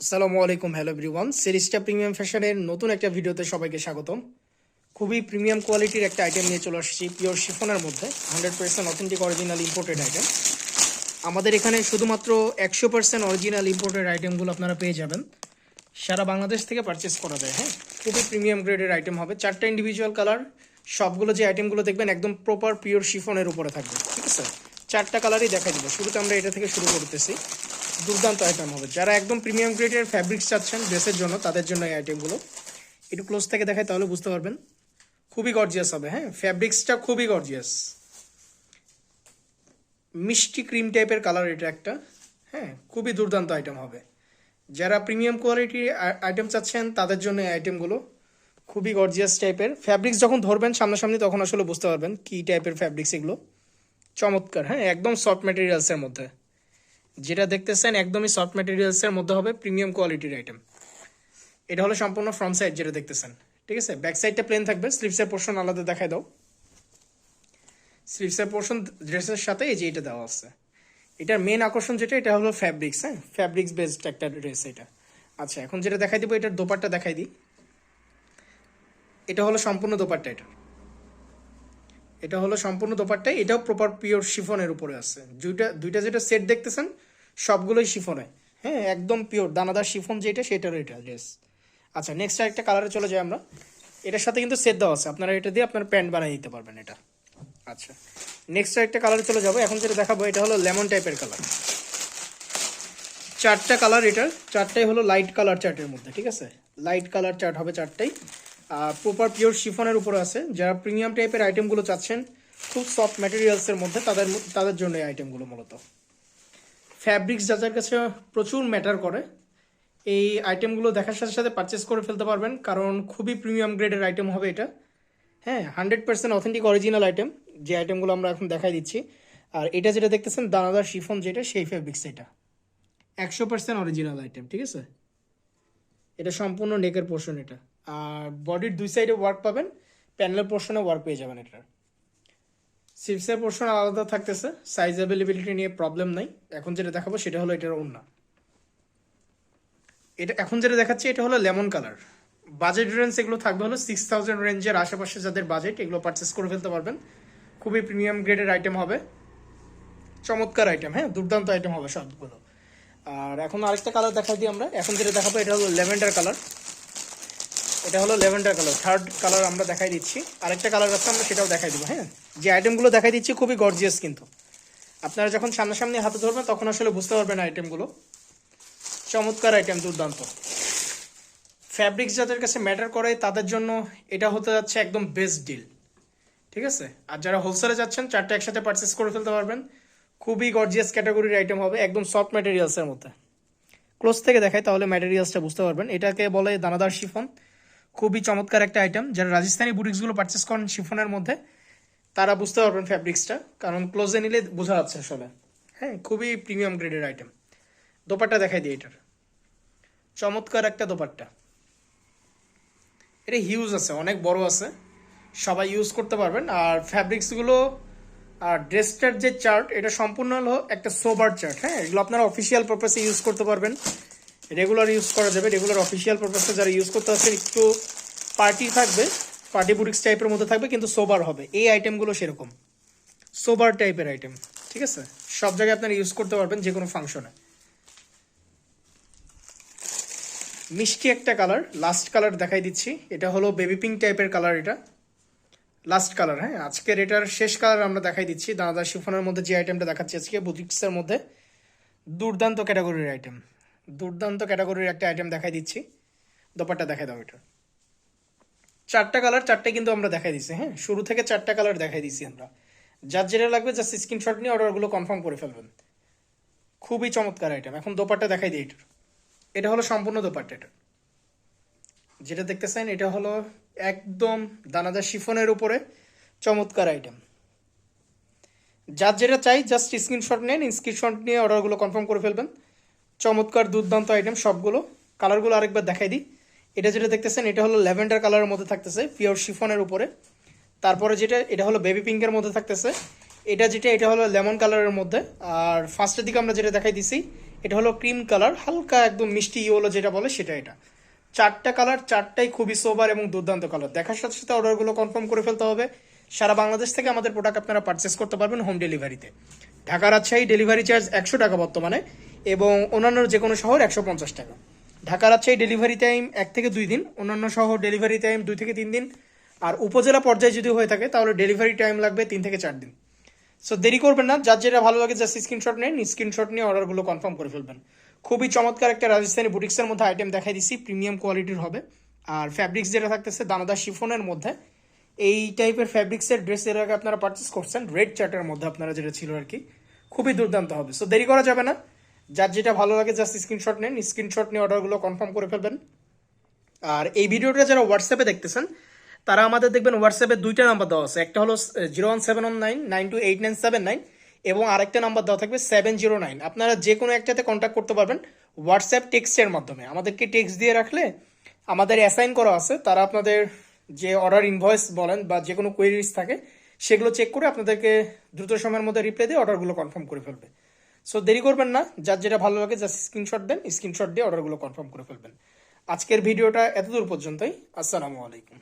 আসসালামু আলাইকুম hello everyone সিরিজটা প্রিমিয়াম ফ্যাশনের নতুন একটা ভিডিওতে সবাইকে স্বাগতম। খুবই প্রিমিয়াম কোয়ালিটির একটা আইটেম নিয়ে চলে আসছি পিওর শিফনের মধ্যে hundred percent authentic original imported item আমাদের এখানে শুধুমাত্র একশো পার্সেন্ট অরিজিনাল ইম্পোর্টেড আইটেমগুলো আপনারা পেয়ে যাবেন। সারা বাংলাদেশ থেকে পারচেস করা যায় হ্যাঁ? খুবই প্রিমিয়াম গ্রেডের আইটেম হবে। চারটা ইন্ডিভিজুয়াল কালার সবগুলো যে আইটেমগুলো দেখবেন একদম প্রপার পিওর শিফনের উপরে থাকবে, ঠিক আছে? চারটা কালারই দেখা দিব। শুরুতে আমরা এটা থেকে শুরু করতেছি। দুর্দান্ত আইটেম হবে। যারা একদম প্রিমিয়াম গ্রেডের ফ্যাব্রিক্স চাচ্ছেন ড্রেসের জন্য, তাদের জন্য এই আইটেমগুলো একটু ক্লোজ থেকে দেখায় তাহলে বুঝতে পারবেন। খুবই গর্জিয়াস হবে হ্যাঁ? ফ্যাব্রিক্সটা খুবই গর্জিয়াস মিষ্টি ক্রিম টাইপের কালার এটা একটা হ্যাঁ? খুবই দুর্দান্ত আইটেম হবে। যারা প্রিমিয়াম কোয়ালিটির আইটেম চাচ্ছেন, তাদের জন্য এই আইটেমগুলো খুবই গর্জিয়াস টাইপের ফ্যাব্রিক্স যখন ধরবেন সামনাসামনি, তখন আসলে বুঝতে পারবেন কী টাইপের ফ্যাব্রিক্স এগুলো। চমৎকার হ্যাঁ? একদম সফট ম্যাটেরিয়ালসের মধ্যে। যেটা দেখতেছেন একদমই সফট ম্যাটেরিয়ালসের মধ্যে হবে প্রিমিয়াম কোয়ালিটির আইটেম এটা হলো সম্পূর্ণ ফ্রন্ট সাইড যেটা দেখতেছেন। ঠিক আছে? ব্যাক সাইডটা প্লেন থাকবে স্লিভসের পোর্শন আলাদা দেখায় দাও। স্লিভসের পোর্শন ড্রেসের সাথে এই যে এটা দেওয়া আছে। এটার মেন আকর্ষণ যেটা, এটা হলো ফ্যাব্রিক্স হ্যাঁ? ফ্যাব্রিক্স বেসড একটা ড্রেস এটা। আচ্ছা এখন যেটা দেখাই দিব, এটার দোপাট্টা দেখাই দিই। এটা হলো সম্পূর্ণ দোপাট্টা এটা। এটা হলো সম্পূর্ণ দোপাট্টা এটাও প্রপার পিওর শিফনের উপরে আছে। দুইটা দুইটা যেটা সেট দেখতেছেন সবগুলোই শিফনে হ্যাঁ। একদম পিওর দানাদার শিফন যেটা, সেটার এটা ড্রেস আচ্ছা নেক্সট আরেকটা কালারে চলে যাই আমরা। এটার সাথে কিন্তু সেট দেওয়া আছে। আপনারা এটা দিয়ে আপনার প্যান্ট বানিয়ে দিতে পারবেন এটা। আচ্ছা নেক্সট আরেকটা কালারে চলে যাব। এখন যেটা দেখাবো, এটা হলো লেমন টাইপের কালার চারটা কালার এটার। চারটাই হলো লাইট কালার চার্টের মধ্যে, ঠিক আছে? লাইট কালার চার্ট হবে চারটাই। আর প্রপার পিওর শিফনের উপরে আছে। যারা প্রিমিয়াম টাইপের আইটেমগুলো চাচ্ছেন, খুব সফট ম্যাটেরিয়ালসের মধ্যে, তাদের তাদের জন্য এই আইটেমগুলো মূলত। ফ্যাব্রিক্স যাদের কাছে প্রচুর ম্যাটার করে। এই আইটেমগুলো দেখার সাথে সাথে পারচেস করে ফেলতে পারবেন, কারণ খুবই প্রিমিয়াম গ্রেডের আইটেম হবে এটা। হ্যাঁ hundred percent authentic original item যে আইটেমগুলো আমরা এখন দেখাই দিচ্ছি। আর এটা যেটা দেখতেছেন, দানাদার শিফন যেটা, সেই ফ্যাব্রিক্স এটা। একশো পার্সেন্ট অরিজিনাল আইটেম ঠিক আছে? এটা সম্পূর্ণ নেকের পোর্শন এটা। আর বডির দুই সাইডে ওয়ার্ক পাবেন প্যানেলের পোর্শনে ওয়ার্ক পেয়ে যাবেন এটার। সিপসের পোর্শন আলাদা থাকতেছে। সাইজ অ্যাভেলেবিলিটি নিয়ে প্রবলেম নাই। এখন যেটা দেখাবো সেটা হলো এটার অন্য এটা এখন যেটা দেখাচ্ছি এটা হলো লেমন কালার। বাজেট রেঞ্জ এগুলো থাকবে হলো সিক্স থাউজেন্ড রেঞ্জের আশেপাশে যাদের বাজেট এগুলো পারচেস করে ফেলতে পারবেন। খুবই প্রিমিয়াম গ্রেডের আইটেম হবে। চমৎকার আইটেম হ্যাঁ? দুর্দান্ত আইটেম হবে সবগুলো। আর এখন আরেকটা কালার দেখাই দিই আমরা। এখন যেটা দেখাবো এটা হলো লেভেন্ডার কালার এটা হলো লেভেন্ডার কালার। থার্ড কালার আমরা দেখাই দিচ্ছি। আরেকটা কালার আছে, আমরা সেটাও দেখাই দিব হ্যাঁ? যে আইটেমগুলো দেখাই দিচ্ছি, খুবই গর্জিয়াস কিন্তু। আপনারা যখন সামনাসামনি হাতে ধরবেন, তখন আসলে বুঝতে পারবেন আইটেমগুলো চমৎকার আইটেম দুর্দান্ত। ফ্যাব্রিক্স যাদের কাছে ম্যাটার করে, তাদের জন্য এটা হতে যাচ্ছে একদম বেস্ট ডিল ঠিক আছে? আর যারা হোলসেলে যাচ্ছেন, চারটা একসাথে পারচেস করে ফেলতে পারবেন। খুবই গর্জিয়াস ক্যাটাগরির আইটেম হবে, একদম সফট ম্যাটেরিয়ালসের মধ্যে। ক্লোজ থেকে দেখাই, তাহলে ম্যাটেরিয়ালসটা বুঝতে পারবেন। এটাকে বলে দানাদার শিফন। খুবই চমৎকার একটা আইটেম যারা রাজস্থানি বুটিক্সগুলো পারচেস করেন শিফনের মধ্যে, তারা বুঝতে পারবেন ফ্যাব্রিক্সটা কারণ ক্লোজে নিলে বোঝা যাচ্ছে আসলে। হ্যাঁ খুবই প্রিমিয়াম গ্রেডের আইটেম দোপাট্টা দেখাই দিই এটার। চমৎকার একটা দোপাট্টা। এটা হিউজ আছে, অনেক বড় আছে। সবাই ইউজ করতে পারবেন। আর ফ্যাব্রিক্সগুলো আর ড্রেসটার যে চার্ট এটা সম্পূর্ণ হলো একটা সোবার চার্ট হ্যাঁ এগুলো আপনারা অফিসিয়াল পারপাসে ইউজ করতে পারবেন। রেগুলার ইউজ করা যাবে রেগুলার অফিসিয়াল পারপাসে যারা ইউজ করতে আসছেন একটু পার্টি থাকবে পার্টি বুটিক্স টাইপের মধ্যে থাকবে, কিন্তু সোবার হবে। এই আইটেমগুলো সেরকম। সোবার টাইপের আইটেম ঠিক আছে? সব জায়গায় আপনারা ইউজ করতে পারবেন যে কোনো ফাংশনে মিষ্টি একটা কালার লাস্ট কালার দেখাই দিচ্ছি। এটা হলো বেবি পিঙ্ক টাইপের কালার এটা। লাস্ট কালার হ্যাঁ? আজকের এটার শেষ কালার আমরা দেখাই দিচ্ছি। দানাদার শিফনের মধ্যে যে আইটেমটা দেখাচ্ছি আজকে বুটিক্সের মধ্যে, দুর্দান্ত ক্যাটাগরির আইটেম দুর্দান্ত ক্যাটাগরির একটা আইটেম দেখাই দিচ্ছি। দোপাট্টা দেখাই দাও এটা। চারটা কালার চারটে কিন্তু আমরা দেখাই দিচ্ছি হ্যাঁ? শুরু থেকে চারটা কালার দেখাই দিচ্ছি আমরা। যার যেটা লাগবে জাস্ট স্ক্রিনশট নিয়ে অর্ডারগুলো কনফার্ম করে ফেলবেন। খুবই চমৎকার আইটেম এখন দোপাট্টা দেখাই দিই এটার। এটা হলো সম্পূর্ণ দোপাট্টা এটা। যেটা দেখতেছেন এটা হলো একদম দানাদার শিফনের উপরে চমৎকার আইটেম যার যেটা চাই জাস্ট স্ক্রিনশট নেন স্ক্রিনশট নিয়ে অর্ডারগুলো কনফার্ম করে ফেলবেন। চমৎকার দুর্দান্ত আইটেম সবগুলো। কালারগুলো আরেকবার দেখাই দিই। এটা যেটা দেখতেছেন, এটা হলো ল্যাভেন্ডার কালারের মধ্যে থাকতেছে, পিওর শিফনের উপরে। তারপরে যেটা, এটা হলো বেবি পিঙ্কের মধ্যে থাকতেছে। এটা যেটা, এটা হলো লেমন কালারের মধ্যে। আর ফার্স্টের দিকে আমরা যেটা দেখাই দিছি, এটা হলো ক্রিম কালার, হালকা একদম মিষ্টি ইয়েলো যেটা বলে সেটা এটা। চারটা কালার, চারটাই খুবই সোবার এবং দুর্দান্ত কালার। দেখার সাথে সাথে অর্ডারগুলো কনফার্ম করে ফেলতে হবে। সারা বাংলাদেশ থেকে আমাদের প্রোডাক্ট আপনারা পারচেস করতে পারবেন হোম ডেলিভারিতে ঢাকা রাজশাহী ডেলিভারি চার্জ একশো টাকা বর্তমানে। এবং অন্যান্য যে কোনো শহর একশো পঞ্চাশ টাকা। ঢাকা রাজশাহী ডেলিভারি টাইম এক থেকে দুই দিন, অন্যান্য শহর ডেলিভারি টাইম দুই থেকে তিন দিন, আর উপজেলা পর্যায়ে যদি হয়ে থাকে, তাহলে ডেলিভারি টাইম লাগবে তিন থেকে চার দিন। সো দেরি করবেন না, যার যেটা ভালো লাগে জাস্ট স্ক্রিনশট নেন স্ক্রিনশট নিয়ে অর্ডারগুলো কনফার্ম করে ফেলবেন। খুবই চমৎকার একটা রাজস্থানী বুটিক্সের মধ্যে আইটেম দেখাই দিচ্ছি প্রিমিয়াম কোয়ালিটির হবে। আর ফ্যাব্রিক্স যেটা থাকতেছে, দানাদার শিফনের মধ্যে, এই টাইপের ফ্যাব্রিক্সের ড্রেস এর আগে আপনারা পারচেস করছেন রেড চার্টের মধ্যে আপনারা যেটা ছিল আর কি, খুবই দুর্দান্ত হবে। সো দেরি করা যাবে না যার যেটা ভালো লাগে জাস্ট স্ক্রিনশট নেন স্ক্রিনশট নিয়ে অর্ডারগুলো কনফার্ম করে ফেলবেন। আর এই ভিডিওটা যারা হোয়াটসঅ্যাপে দেখতেছেন, তারা আমাদের দেখবেন হোয়াটসঅ্যাপে দুইটা নাম্বার দেওয়া আছে। একটা হলো zero one seven one nine nine two eight nine seven nine এবং আরেকটা নাম্বার দেওয়া থাকবে সেভেন জিরো নাইন আপনারা যে কোনো একটাতে কন্ট্যাক্ট করতে পারবেন হোয়াটসঅ্যাপ টেক্সটের মাধ্যমে। আমাদেরকে টেক্সট দিয়ে রাখলে আমাদের অ্যাসাইন করা আছে। তারা আপনাদের যে অর্ডার ইনভয়েস বলেন বা যে কোনো কোয়েরিজ থাকে, সেগুলো চেক করে আপনাদেরকে দ্রুত সময়ের মধ্যে রিপ্লাই দিয়ে অর্ডারগুলো কনফার্ম করে ফেলবে। সো দেরি করবেন না। যার যেটা ভালো লাগে জাস্ট স্ক্রিনশট দেন স্ক্রিনশট দিয়ে অর্ডারগুলো কনফার্ম করে ফেলবেন। আজকের ভিডিওটা এতদূর পর্যন্তই। আসসালামু আলাইকুম।